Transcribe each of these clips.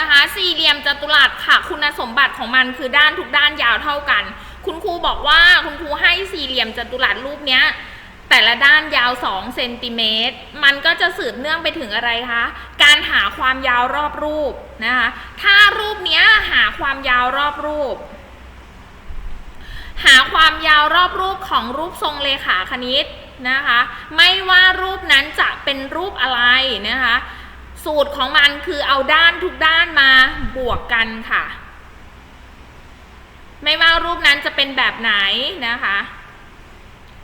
นะคะ สี่เหลี่ยมจัตุรัสค่ะ คุณสมบัติของมันคือด้านทุกด้านยาวเท่ากัน คุณครูบอกว่าคุณครูให้สี่เหลี่ยมจัตุรัสรูปเนี้ยแต่ละด้านยาว2เซนติเมตร มันก็จะสืบเนื่องไปถึงอะไรคะ การหาความยาวรอบรูปนะคะ ถ้ารูปเนี้ยหาความยาวรอบรูป หาความยาวรอบรูปของรูปทรงเลขาคณิตนะคะ ไม่ว่ารูปนั้นจะเป็นรูปอะไรนะคะ สูตรของมันคือเอาด้านทุกด้านมาบวกกันค่ะ ไม่ว่ารูปนั้นจะเป็นแบบไหนนะคะ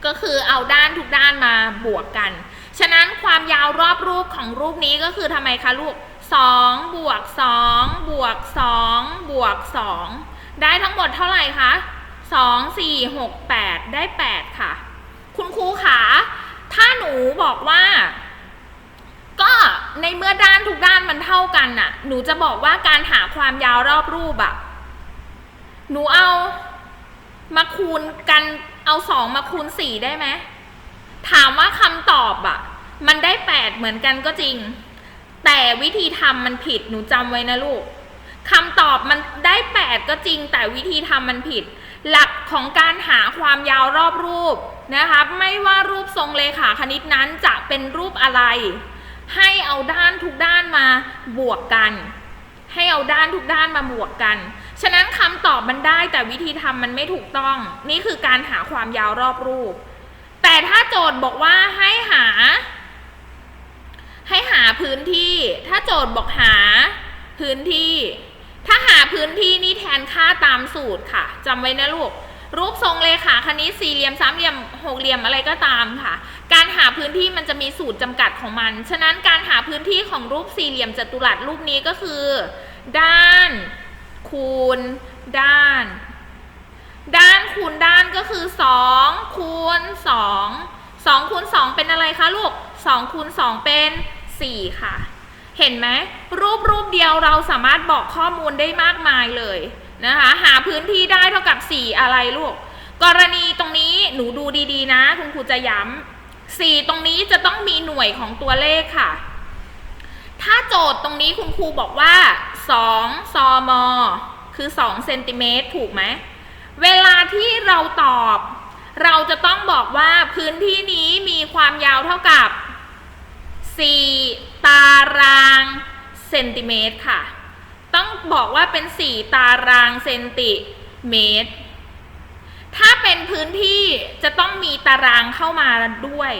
ก็คือเอาด้านทุกด้านมาบวกกัน ฉะนั้นความยาวรอบรูปของรูปนี้ก็คือทำไมคะลูก2บวก2บวก2บวก2ได้ทั้งหมดเท่าไหร่คะ2 4 6 8 ได้ 8 ค่ะ คุณครูขาถ้าหนูบอกว่า ก็ในเมื่อด้านทุกด้านมันเท่ากันน่ะ หนูจะบอกว่าการหาความยาวรอบรูปอะหนูเอามาคูณกันเอาสองมาคูณสี่ได้ไหมถามว่าคำตอบอะมันได้แปดเหมือนกันก็จริง แต่วิธีทำมันผิดหนูจำไว้นะลูกคำตอบมันได้แปดก็จริง แต่วิธีทำมันผิด หลักของการหาความยาวรอบรูปนะคะ ไม่ว่ารูปทรงเลขาคณิตนั้นจะเป็นรูปอะไร ให้เอาด้านทุกด้านมาบวกกัน ให้เอาด้านทุกด้านมาบวกกัน ฉะนั้นคำตอบมันได้แต่วิธีทำมันไม่ถูกต้อง นี่คือการหาความยาวรอบรูป แต่ถ้าโจทย์บอกว่าให้หา ให้หาพื้นที่ ถ้าโจทย์บอกหาพื้นที่ ถ้าหาพื้นที่นี่แทนค่าตามสูตรค่ะจำไว้นะลูก รูปทรงเลขาคณิตสี่เหลี่ยมสามเหลี่ยมหกเหลี่ยมอะไรก็ตามค่ะ การหาพื้นที่มันจะมีสูตรจำกัดของมัน ฉะนั้นการหาพื้นที่ของรูปสี่เหลี่ยมจัตุรัสรูปนี้ก็คือ ด้าน คูณ ด้าน ด้านคูณด้านก็คือ2คูณ2 2คูณ2เป็นอะไรคะลูก2คูณ2เป็น4ค่ะ เห็นไหมรูปรูปเดียวเราสามารถบอกข้อมูลได้มากมายเลย นะคะหาพื้นที่ได้เท่ากับ 4 อะไรลูก กรณีตรงนี้หนูดูดีๆ นะ คุณครูจะย้ำ4ตรงนี้จะต้องมีหน่วยของตัวเลขค่ะ ถ้าโจทย์ตรงนี้คุณครูบอกว่า2ซมคือ2เซนติเมตรถูกไหม เวลาที่เราตอบ เราจะต้องบอกว่าพื้นที่นี้มีความยาวเท่ากับ 4 ตารางเซนติเมตรค่ะ ต้องบอกว่าเป็น 4 ตารางเซนติเมตร ถ้าเป็นพื้นที่จะต้องมีตารางเข้ามาด้วย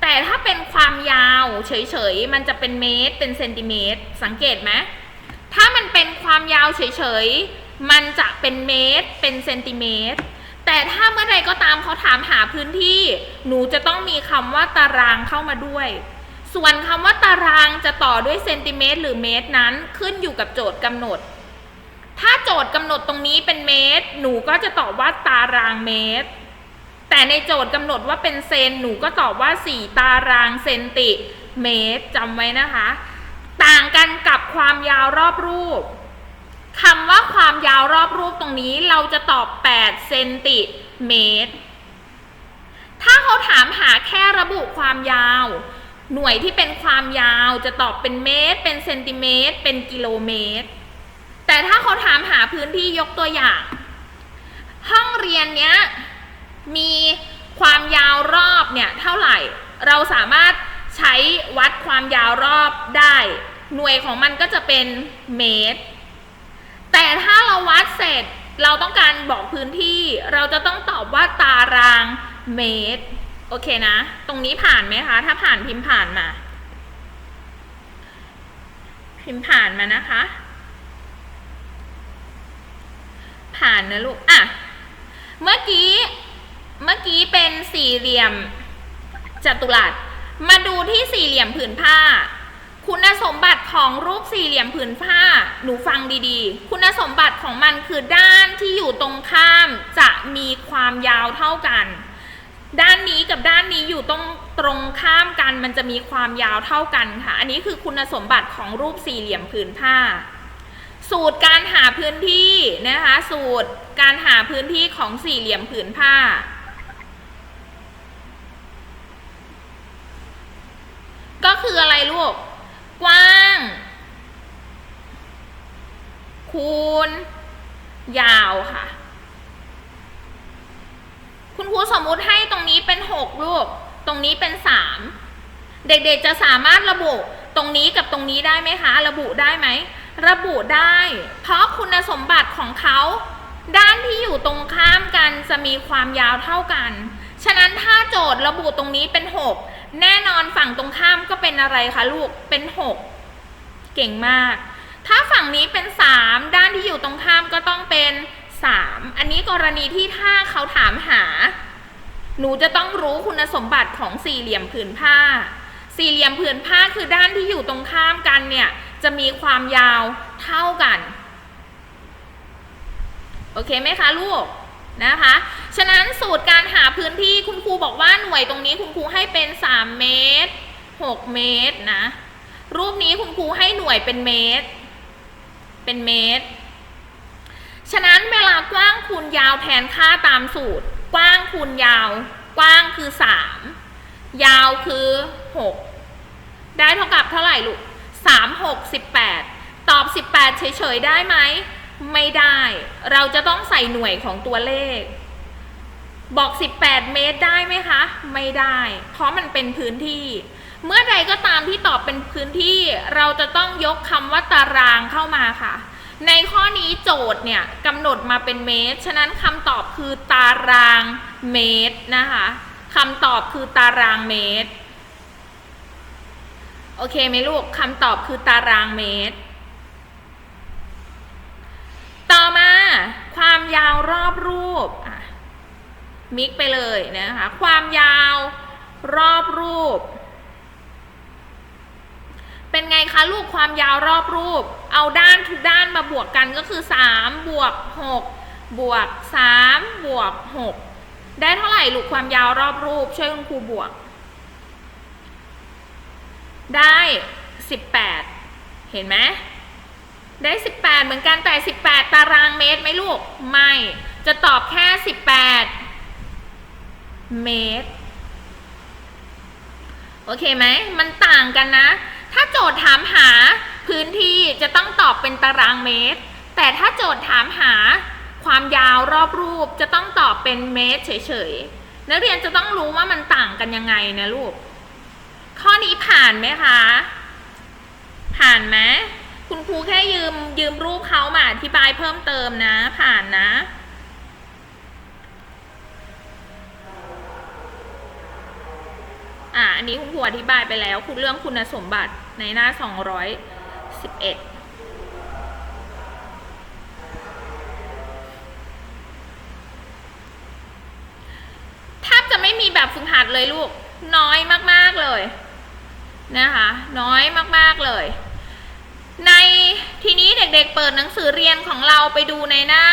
แต่ถ้าเป็นความยาวเฉยๆ มันจะเป็นเมตร เป็นเซนติเมตร สังเกตไหม ถ้ามันเป็นความยาวเฉยๆ มันจะเป็นเมตร เป็นเซนติเมตร แต่ถ้าเมื่อใดก็ตามเขาถามหาพื้นที่ หนูจะต้องมีคำว่าตารางเข้ามาด้วย ส่วนคำว่าตารางจะต่อด้วยเซนติเมตรหรือเมตรนั้นขึ้นอยู่กับโจทย์กำหนด ถ้าโจทย์กำหนดตรงนี้เป็นเมตร หนูก็จะตอบว่าตารางเมตร แต่ในโจทย์กำหนดว่าเป็นเซน หนูก็ตอบว่า 4 ตารางเซนติเมตรจำไว้นะคะ ต่างกันกับความยาวรอบรูปคำว่าความยาวรอบรูปตรงนี้เราจะตอบ 8 เซนติเมตร ถ้าเขาถามหาแค่ระบุความยาว หน่วยที่เป็นความยาวจะตอบเป็นเมตร เป็นเซนติเมตร เป็นกิโลเมตร แต่ถ้าเขาถามหาพื้นที่ยกตัวอย่าง ห้องเรียนเนี้ยมีความยาวรอบเนี่ยเท่าไหร่ เราสามารถใช้วัดความยาวรอบได้ หน่วยของมันก็จะเป็นเมตร แต่ถ้าเราวัดเสร็จเราต้องการบอกพื้นที่ เราจะต้องตอบว่าตารางเมตร โอเคนะ ตรงนี้ผ่านไหมคะ ถ้าผ่านพิมพ์ผ่านมา พิมพ์ผ่านมานะคะ ผ่านนะลูก อะ เมื่อกี้ เมื่อกี้เป็นสี่เหลี่ยมจัตุรัส มาดูที่สี่เหลี่ยมผืนผ้า คุณสมบัติของรูปสี่เหลี่ยมผืนผ้า หนูฟังดีๆ คุณสมบัติของมันคือด้านที่อยู่ตรงข้ามจะมีความยาวเท่ากัน ด้านนี้กับด้านนี้อยู่ตรงตรงข้ามกันมันจะมีความยาวเท่ากันค่ะ อันนี้คือคุณสมบัติของรูปสี่เหลี่ยมผืนผ้า สูตรการหาพื้นที่นะคะ สูตรการหาพื้นที่ของสี่เหลี่ยมผืนผ้า ก็คืออะไรลูก กว้าง คูณ ยาวค่ะ คุณครูสมมุติให้ตรงนี้เป็นหกลูก ตรงนี้เป็นสามเด็กๆจะสามารถระบุตรงนี้กับตรงนี้ได้ไหมคะ ระบุได้ไหม ระบุได้ เพราะคุณสมบัติของเขาด้านที่อยู่ตรงข้ามกันจะมีความยาวเท่ากัน ฉะนั้นถ้าโจทย์ระบุตรงนี้เป็น 6 แน่นอนฝั่งตรงข้ามก็เป็นอะไรคะลูก เป็น 6 เก่งมาก ถ้าฝั่งนี้เป็น 3 ด้านที่อยู่ตรงข้ามก็ต้องเป็น 3 อันนี้กรณีที่ถ้าเขาถามหา หนูจะต้องรู้คุณสมบัติของสี่เหลี่ยมผืนผ้า สี่เหลี่ยมผืนผ้าคือด้านที่อยู่ตรงข้ามกันเนี่ย จะมีความยาวเท่ากัน โอเคไหมคะลูกนะคะ ฉะนั้นสูตรการหาพื้นที่คุณครูบอกว่าหน่วยตรงนี้คุณครูให้เป็น 3 เมตร 6 เมตรนะ รูปนี้คุณครูให้หน่วยเป็นเมตร เป็นเมตร ฉะนั้นเวลากว้างคูณยาวแทนค่าตามสูตร กว้างคูณยาว กว้างคือ 3 ยาวคือ 6 ได้เท่ากับเท่าไหร่ลูก3 6 18 ตอบ 18 เฉยๆ ได้ไหม ไม่ได้ เราจะต้องใส่หน่วยของตัวเลข บอก 18 เมตรได้ไหมคะ ไม่ได้ เพราะมันเป็นพื้นที่ เมื่อใดก็ตามที่ตอบเป็นพื้นที่ เราจะต้องยกคำว่าตารางเข้ามาค่ะ ในข้อนี้โจทย์เนี่ยกำหนดมาเป็นเมตร ฉะนั้นคำตอบคือตารางเมตรนะคะคำตอบคือตารางเมตร โอเคไหมลูกคำตอบคือตารางเมตร ต่อมาความยาวรอบรูปมิกไปเลยนะคะ ความยาวรอบรูป เป็นไงคะลูกความยาวรอบรูป เอาด้านทุกด้านมาบวกกันก็คือ 3 บวก 6 บวก 3 บวก 6 ได้เท่าไหร่ลูกความยาวรอบรูปช่วยคุณครูบวก ได้ 18 เห็นไหมได้ 18 เหมือนกันแต่ 18 ตารางเมตรไหมลูก ไม่ จะตอบแค่ 18 เมตร โอเคไหม มันต่างกันนะ ถ้าโจทย์ถามหา พื้นที่จะต้องตอบเป็นตารางเมตร แต่ถ้าโจทย์ถามหาความยาวรอบรูปจะต้องตอบเป็นเมตรเฉยๆ นักเรียนจะต้องรู้ว่ามันต่างกันยังไงนะลูก ข้อนี้ผ่านไหมคะ ผ่านไหมคุณครูแค่ยืมยืมรูปเขามาอธิบายเพิ่มเติมนะ ผ่านนะ อะอันนี้คุณครูอธิบายไปแล้วคุณเรื่องคุณสมบัติในหน้า 211แทบจะไม่มีแบบฝึกหัดเลยลูก น้อยมาก ๆ เลยนะคะ น้อยมาก ๆ เลย ในทีนี้เด็ก ๆ เปิดหนังสือเรียนของเราไปดูในหน้า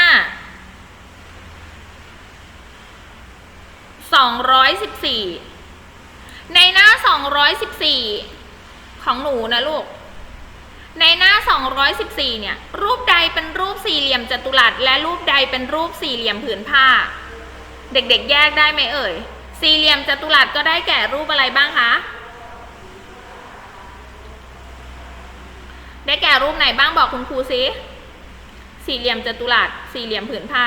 214 ในหน้า 214 ของหนูนะลูก ในหน้า 214 เนี่ย รูปใดเป็นรูปสี่เหลี่ยมจัตุรัส และรูปใดเป็นรูปสี่เหลี่ยมผืนผ้า เด็กๆ แยกได้ไหมเอ่ย สี่เหลี่ยมจัตุรัสก็ได้แก่รูปอะไรบ้างคะ ได้แก่รูปไหนบ้างบอกคุณครูซิสี่เหลี่ยมจัตุรัส สี่เหลี่ยมผืนผ้า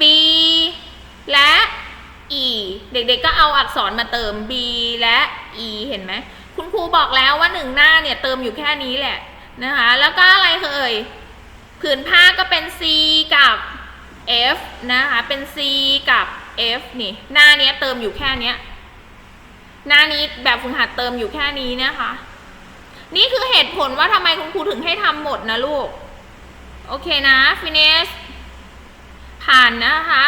B และ E เด็กๆ ก็เอาอักษรมาเติม B และ E เห็นไหม คุณครูบอกแล้วว่าหนึ่งหน้าเนี่ยเติมอยู่แค่นี้แหละนะคะ แล้วก็อะไรเอ่ยผืนผ้าก็เป็น C กับ F นะคะ เป็น C กับ F นี่ หน้านี้เติมอยู่แค่นี้หน้านี้แบบฝึกหัดเติมอยู่แค่นี้นะคะ นี่คือเหตุผลว่าทำไมคุณครูถึงให้ทำหมดนะลูก โอเคนะฟินเนสผ่านนะคะ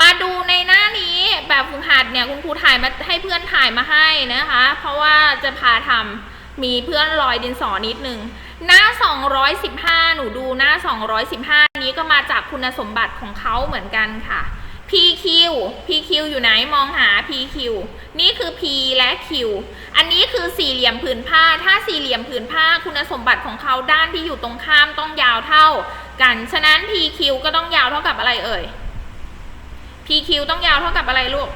มาดูในหน้านี้แบบฝึกหัดเนี่ยคุณครูถ่ายมาให้เพื่อนถ่ายมาให้นะคะ เพราะว่าจะพาทำมีเพื่อนรอยดินสอนิดนึงหน้า 215 หนูดูหน้า 215 นี้ก็มาจากคุณสมบัติของเขาเหมือนกันค่ะ PQ PQ อยู่ไหนมองหา PQ นี่คือ P และ Q อันนี้คือสี่เหลี่ยมผืนผ้า ถ้าสี่เหลี่ยมผืนผ้าคุณสมบัติของเขาด้านที่อยู่ตรงข้ามต้องยาวเท่ากัน ฉะนั้น PQ ก็ต้องยาวเท่ากับอะไรเอ่ย PQ ต้องยาวเท่ากับอะไรลูก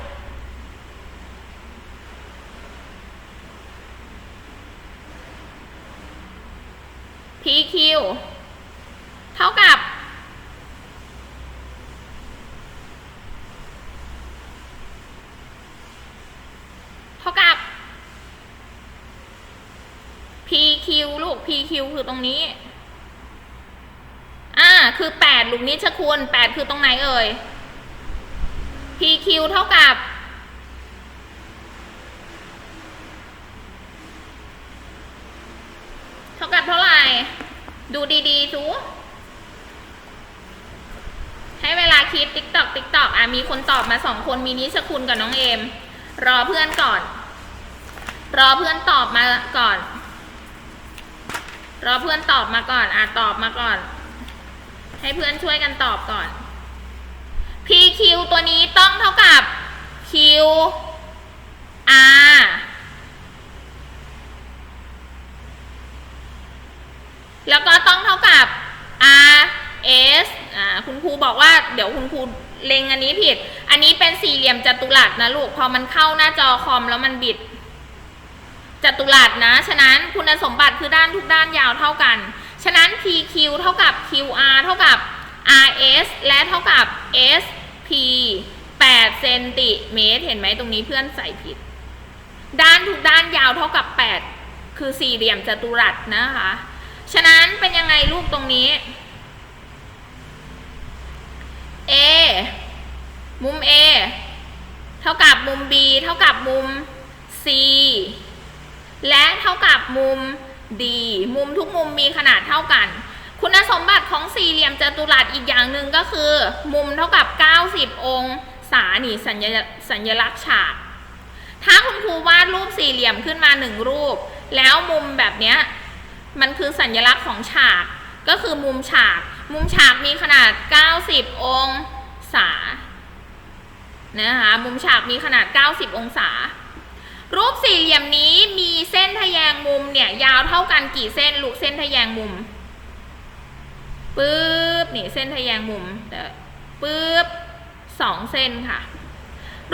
PQ เท่ากับ เท่ากับ PQ ลูก PQ คือตรงนี้ อ่า คือแปดลูกนี้ชะคุณแปดคือตรงไหนเอ่ย PQ เท่ากับ เท่ากับเท่าไหร่ ดูดีๆจูให้เวลาคิดติ๊กตอกติ๊กตอกอะ มีคนตอบมาสองคนมีนิชคุณกับน้องเอม รอเพื่อนก่อน รอเพื่อนตอบมาก่อน รอเพื่อนตอบมาก่อน อะ ตอบมาก่อน ให้เพื่อนช่วยกันตอบก่อน PQ ตัวนี้ต้องเท่ากับ Q R แล้วก็ต้องเท่ากับ R S อ่าคุณครูบอกว่าเดี๋ยวคุณครูเล็งอันนี้ผิด อันนี้เป็นสี่เหลี่ยมจัตุรัสนะลูก พอมันเข้าหน้าจอคอมแล้วมันบิด จัตุรัสนะ ฉะนั้นคุณสมบัติคือด้านทุกด้านยาวเท่ากัน ฉะนั้น PQ เท่ากับ QR เท่ากับ RS และเท่ากับ S SP 8เซนติเมตร เห็นไหมตรงนี้เพื่อนใส่ผิด ด้านทุกด้านยาวเท่ากับ 8 คือสี่เหลี่ยมจัตุรัสนะคะ ฉะนั้นเป็นยังไงลูกตรงนี้ A มุม A เท่ากับมุม B เท่ากับมุม C และเท่ากับมุม D มุมทุกมุมมีขนาดเท่ากัน คุณสมบัติของสี่เหลี่ยมจัตุรัสอีกอย่างหนึ่งก็คือ มุมเท่ากับ 90 องศานี่สัญสญลักษณ์ฉาก ถ้าคุณครูวาดรูปสี่เหลี่ยมขึ้นมาหนึ่งรูป แล้วมุมแบบเนี้ยมันคือสัญลักษณ์ของฉาก ก็คือมุมฉาก มุมฉากมีขนาด 90 องศานะคะมุมฉากมีขนาด 90 องศา รูปสี่เหลี่ยมนี้มีเส้นทะแยงมุมเนี่ยยาวเท่ากันกี่เส้นลูกเส้นทะแยงมุม ปึ๊บนี่เส้นทะแยงมุมเดี๋ยวปึ๊บสองเส้นค่ะ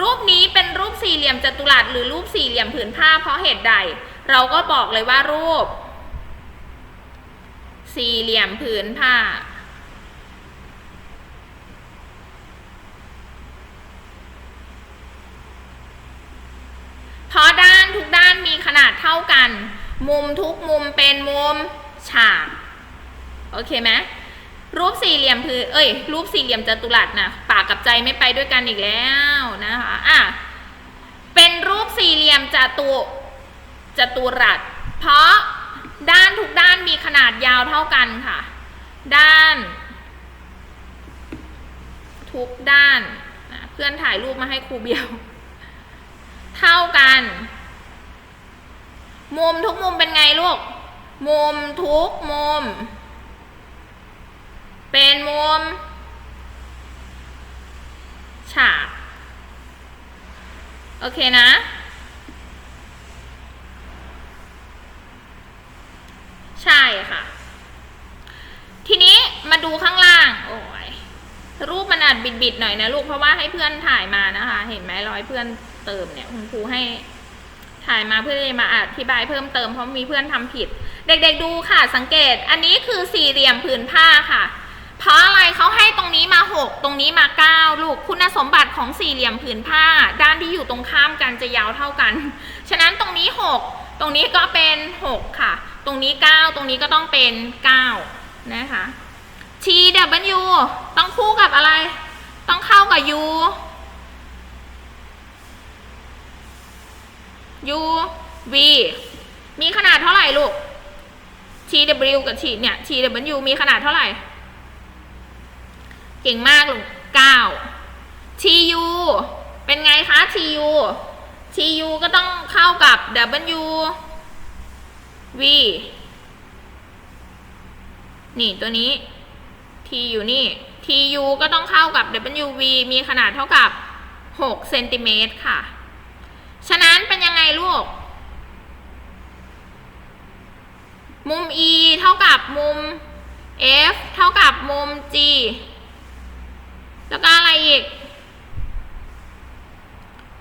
รูปนี้เป็นรูปสี่เหลี่ยมจัตุรัสหรือรูปสี่เหลี่ยมผืนผ้าเพราะเหตุใด เราก็บอกเลยว่ารูป สี่เหลี่ยมผืนผ้า เพราะด้านทุกด้านมีขนาดเท่ากัน มุมทุกมุมเป็นมุมฉาก โอเคไหม รูปสี่เหลี่ยมผืนเอ้ย รูปสี่เหลี่ยมจัตุรัสนะปากกับใจไม่ไปด้วยกันอีกแล้วนะคะอะเป็นรูปสี่เหลี่ยมจัตุจัตุรัส เพราะด้านทุกด้านมีขนาดยาวเท่ากันค่ะ ด้าน ทุกด้านนะเพื่อนถ่ายรูปมาให้ครูเบียว เท่ากัน มุมทุกมุมเป็นไงลูก มุมทุกมุม เป็นมุม ฉาก โอเคนะ ใช่ค่ะ ทีนี้มาดูข้างล่าง โอ้ยรูปมันอาจบิดๆหน่อยนะลูก เพราะว่าให้เพื่อนถ่ายมานะคะ เห็นไหมรอยเพื่อนเติมเนี่ยคุณครูให้ถ่ายมาเพื่อจะมาอธิบายเพิ่มเติมเพราะมีเพื่อนทำผิด เด็กๆดูค่ะสังเกต อันนี้คือสี่เหลี่ยมผืนผ้าค่ะ เพราะอะไรเขาให้ตรงนี้มาหกตรงนี้มาเก้าลูกคุณสมบัติของสี่เหลี่ยมผืนผ้า ด้านที่อยู่ตรงข้ามกันจะยาวเท่ากัน ฉะนั้นตรงนี้หกตรงนี้ก็เป็นหกค่ะ ตรงนี้เก้าตรงนี้ก็ต้องเป็นเก้านะคะ T W ต้องคู่กับอะไร ต้องเข้ากับ U U V มีขนาดเท่าไหร่ลูก T W กับ T เนี่ย T W มีขนาดเท่าไหร่ เก่งมากลูก9 T U เป็นไงคะ T U T U ก็ต้องเข้ากับ W V นี่ตัวนี้ T อยู่นี่ TU ก็ต้องเข้ากับ WV มีขนาดเท่ากับ6เซนติเมตรค่ะ ฉะนั้นเป็นยังไงลูก มุม E เท่ากับมุม F เท่ากับมุม G แล้วก็อะไรอีก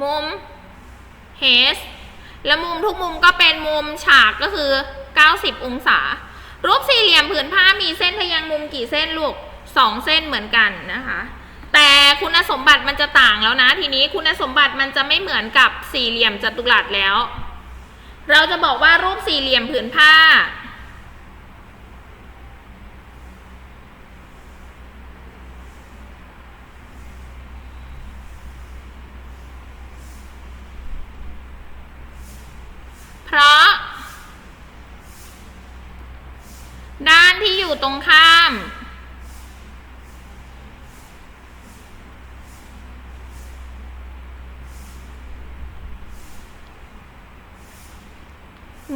มุม H และมุมทุกมุมก็เป็นมุมฉากก็คือ 90 องศา รูปสี่เหลี่ยมผืนผ้ามีเส้นทะแยงมุมกี่เส้นลูกสองเส้นเหมือนกันนะคะ แต่คุณสมบัติมันจะต่างแล้วนะ ทีนี้คุณสมบัติมันจะไม่เหมือนกับสี่เหลี่ยมจัตุรัสแล้ว เราจะบอกว่ารูปสี่เหลี่ยมผืนผ้า เพราะ ด้านที่อยู่ตรงข้าม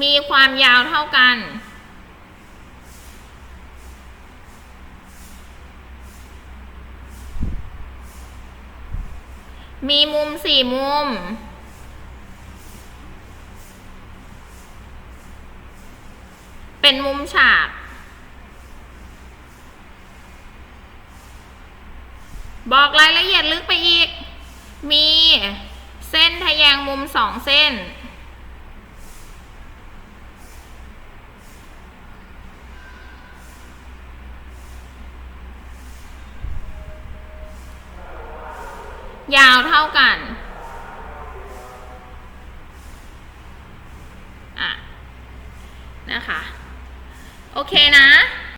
มีความยาวเท่ากัน มีมุมสี่มุมเป็นมุมฉาก บอกรายละเอียดลึกไปอีก มีเส้นทะแยงมุมสองเส้น ยาวเท่ากันอะนะคะ โอเคนะ